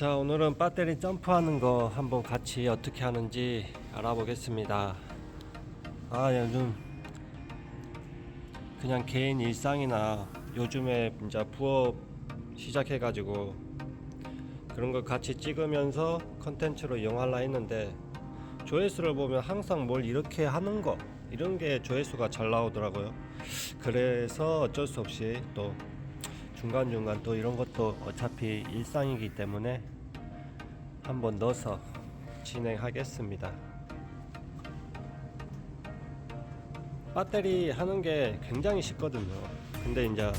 자 오늘은 배터리 점프하는 거 한번 같이 어떻게 하는지 알아보겠습니다. 아 요즘 그냥 개인 일상이나 요즘에 이제 부업 시작해 가지고 그런 거 같이 찍으면서 컨텐츠로 이용하려 했는데 조회수를 보면 항상 뭘 이렇게 하는 거 이런 게 조회수가 잘 나오더라고요. 그래서 어쩔 수 없이 또 중간중간 또 이런 것도 어차피 일상이기 때문에 한번 넣어서 진행하겠습니다. 배터리 하는 게 굉장히 쉽거든요. 근데 이제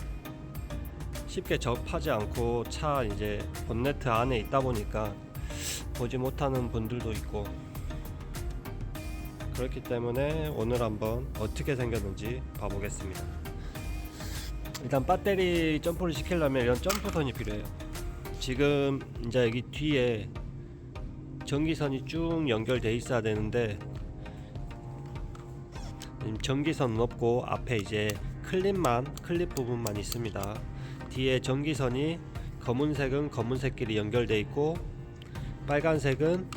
쉽게 접하지 않고 차 이제 본네트 안에 있다 보니까 보지 못하는 분들도 있고 그렇기 때문에 오늘 한번 어떻게 생겼는지 봐보겠습니다. 일단 배터리 점프를 시키려면 이런 점프선이 필요해요. 지금 이제 여기 뒤에 전기선이 쭉 연결돼 있어야 되는데 음, 전기선은 없고 앞에 이제 클립만 클립 부분만 있습니다. 뒤에 전기선이 검은색은 검은색끼리 연결돼 있고 빨간색은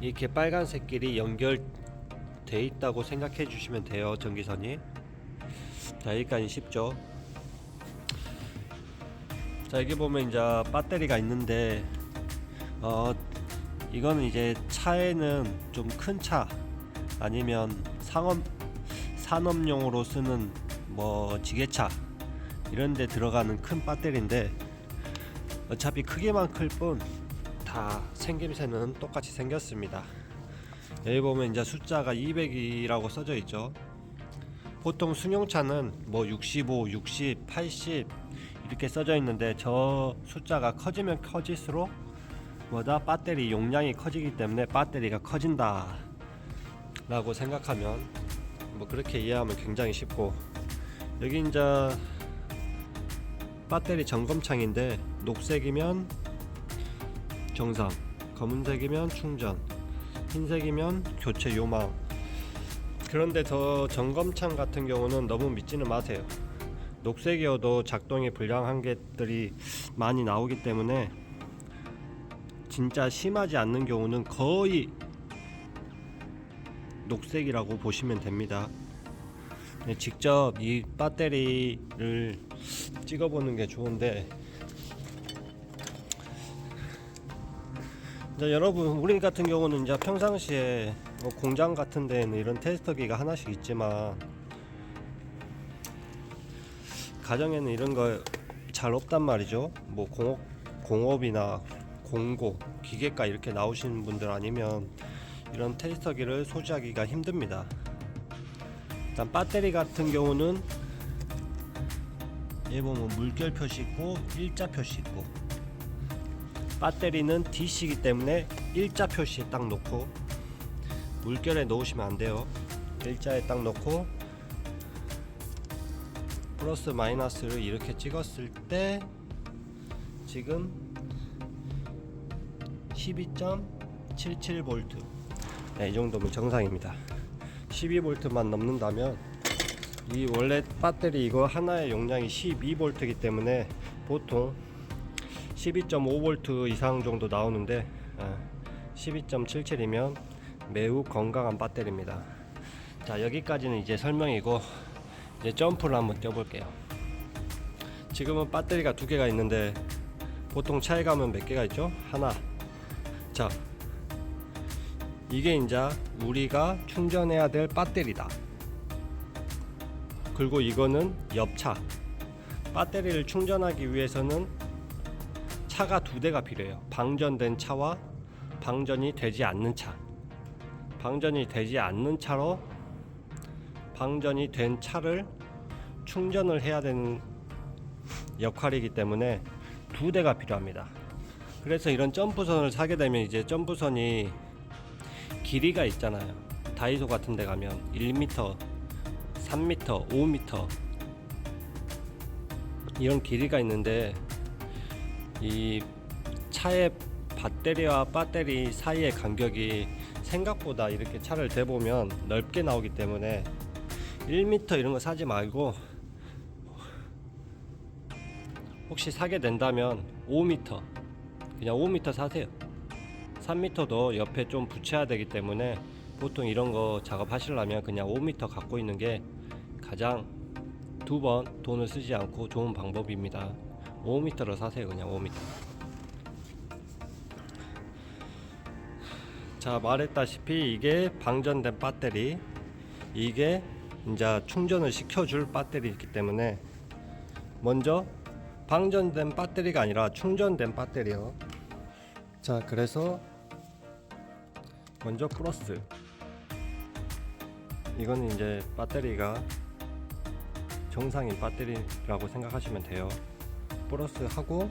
이렇게 빨간색끼리 연결돼 있다고 생각해 주시면 돼요. 전기선이. 자 여기까지 쉽죠? 자 여기 보면 이제 배터리가 있는데 어 이거는 이제 차에는 좀 큰 차 아니면 상업 산업용으로 쓰는 뭐 지게차 이런 데 들어가는 큰 배터리인데 어차피 크기만 클 뿐 다 생김새는 똑같이 생겼습니다. 여기 보면 이제 숫자가 200이라고 써져 있죠 보통 승용차는 뭐 65, 60, 80 이렇게 써져 있는데 저 숫자가 커지면 커질수록 뭐다? 배터리 용량이 커지기 때문에 배터리가 커진다 라고 생각하면 뭐 그렇게 이해하면 굉장히 쉽고 여기 이제 배터리 점검창인데 녹색이면 정상 검은색이면 충전 흰색이면 교체 요망 그런데 저 점검창 같은 경우는 너무 믿지는 마세요. 녹색이어도 작동이 불량한 것들이 많이 나오기 때문에 진짜 심하지 않는 경우는 거의 녹색이라고 보시면 됩니다. 네, 직접 이 배터리를 찍어보는 게 좋은데 이제 여러분 우리 같은 경우는 이제 평상시에 뭐 공장 같은 데는 이런 테스터기가 하나씩 있지만 가정에는 이런 거 잘 없단 말이죠. 뭐 공업 공업이나 공고 기계과 이렇게 나오시는 분들 아니면 이런 테스터기를 소지하기가 힘듭니다. 일단 배터리 같은 경우는 얘 보면 물결 표시 있고 일자 표시 있고 배터리는 DC이기 때문에 일자 표시에 딱 놓고 물결에 놓으시면 안 돼요. 일자에 딱 놓고 플러스 마이너스를 이렇게 찍었을 때 지금 12.77V 네, 이 정도면 정상입니다. 12V만 넘는다면 이 원래 배터리 이거 하나의 용량이 12V이기 때문에 보통 12.5V 이상 정도 나오는데 12.77이면 매우 건강한 배터리입니다. 자 여기까지는 이제 설명이고 이제 점프를 한번 뛰어볼게요. 지금은 배터리가 두 개가 있는데 보통 차에 가면 몇 개가 있죠? 하나. 자 이게 이제 우리가 충전해야 될 배터리다. 그리고 이거는 옆차. 배터리를 충전하기 위해서는 차가 두 대가 필요해요. 방전된 차와 방전이 되지 않는 차. 방전이 되지 않는 차로 방전이 된 차를 충전을 해야 되는 역할이기 때문에 두 대가 필요합니다. 그래서 이런 점프선을 사게 되면 이제 점프선이 길이가 있잖아요. 다이소 같은 데 가면 1m, 3m, 5m 이런 길이가 있는데 이 차의 배터리와 배터리 사이의 간격이 생각보다 이렇게 차를 대보면 넓게 나오기 때문에 1m 이런 거 사지 말고 혹시 사게 된다면 5m 그냥 5m 사세요. 3m도 옆에 좀 붙여야 되기 때문에 보통 이런 거 작업하시려면 그냥 5m 갖고 있는 게 가장 두 번 돈을 쓰지 않고 좋은 방법입니다. 5m로 사세요 그냥 5m 자 말했다시피 이게 방전된 배터리 이게 이제 충전을 시켜줄 배터리이기 때문에 먼저 방전된 배터리가 아니라 충전된 배터리요. 자 그래서 먼저 플러스. 이거는 이제 배터리가 정상인 배터리라고 생각하시면 돼요. 플러스 하고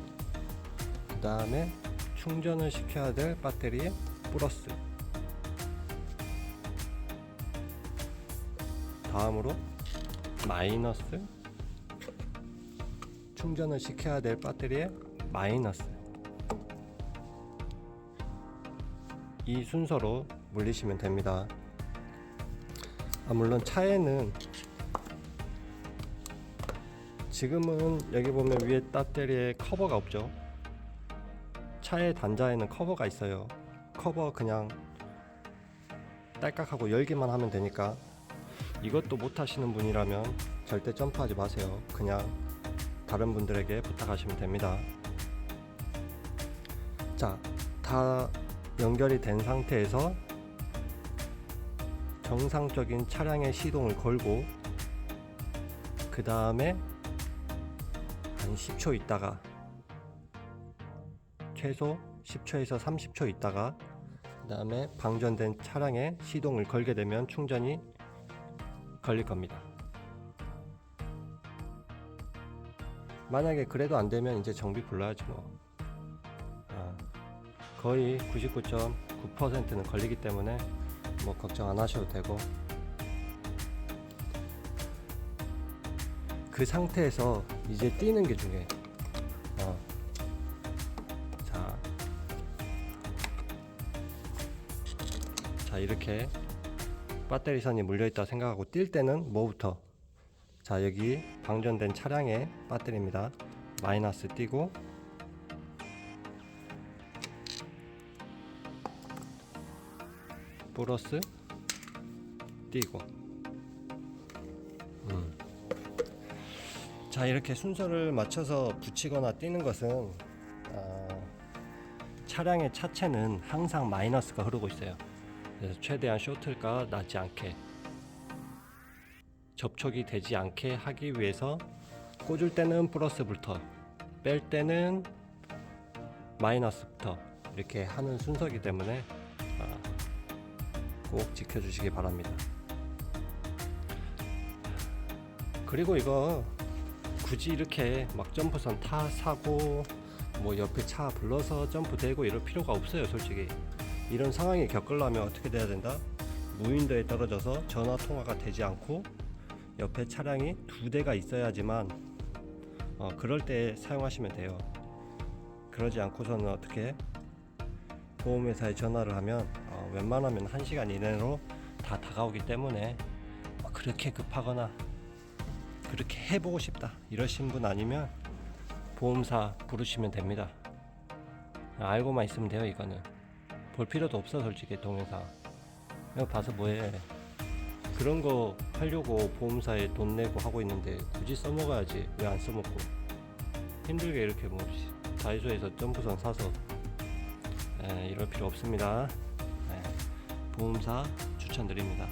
그 다음에 충전을 시켜야 될 배터리에 플러스 다음으로 마이너스 충전을 시켜야 될 배터리에 마이너스 이 순서로 물리시면 됩니다. 아, 물론 차에는 지금은 여기 보면 위에 배터리에 커버가 없죠. 차의 단자에는 커버가 있어요. 커버 그냥 딸깍하고 열기만 하면 되니까 이것도 못 하시는 분이라면 절대 점프하지 마세요. 그냥 다른 분들에게 부탁하시면 됩니다. 자, 다 연결이 된 상태에서 정상적인 차량의 시동을 걸고 그 다음에 한 10초 있다가 최소 10초에서 30초 있다가 그 다음에 방전된 차량에 시동을 걸게 되면 충전이 걸릴 겁니다. 만약에 그래도 안 되면 이제 정비 불러야지 뭐. 아, 거의 99.9%는 걸리기 때문에 뭐 걱정 안 하셔도 되고. 그 상태에서 이제 뛰는 게 중요해. 어. 자. 자, 이렇게 배터리 선이 물려 있다 생각하고 뛸 때는 뭐부터? 자, 여기 방전된 차량의 배터리입니다. 마이너스 띄고 플러스 띄고 음. 자 이렇게 순서를 맞춰서 붙이거나 띄는 것은 아, 차량의 차체는 항상 마이너스가 흐르고 있어요 그래서 최대한 쇼트가 나지 않게 접촉이 되지 않게 하기 위해서 꽂을 때는 플러스부터 뺄 때는 마이너스부터 이렇게 하는 순서이기 때문에 아, 꼭 지켜주시기 바랍니다. 그리고 이거 굳이 이렇게 막 점프선 타 사고 뭐 옆에 차 불러서 점프되고 이럴 필요가 없어요 솔직히 이런 상황이 겪으려면 어떻게 돼야 된다? 무인도에 떨어져서 전화 통화가 되지 않고 옆에 차량이 두 대가 있어야지만 어, 그럴 때 사용하시면 돼요. 그러지 않고서는 어떻게 보험회사에 전화를 하면 어, 웬만하면 1시간 이내로 다 다가오기 때문에 뭐 그렇게 급하거나 그렇게 해보고 싶다 이러신 분 아니면 보험사 부르시면 됩니다. 알고만 있으면 돼요 이거는 볼 필요도 없어 솔직히 동영상. 이거 봐서 뭐해. 그런 거 하려고 보험사에 돈 내고 하고 있는데 굳이 써먹어야지 왜 안 써먹고. 힘들게 이렇게 뭐 다이소에서 점프선 사서. 에, 이럴 필요 없습니다. 에, 보험사 추천드립니다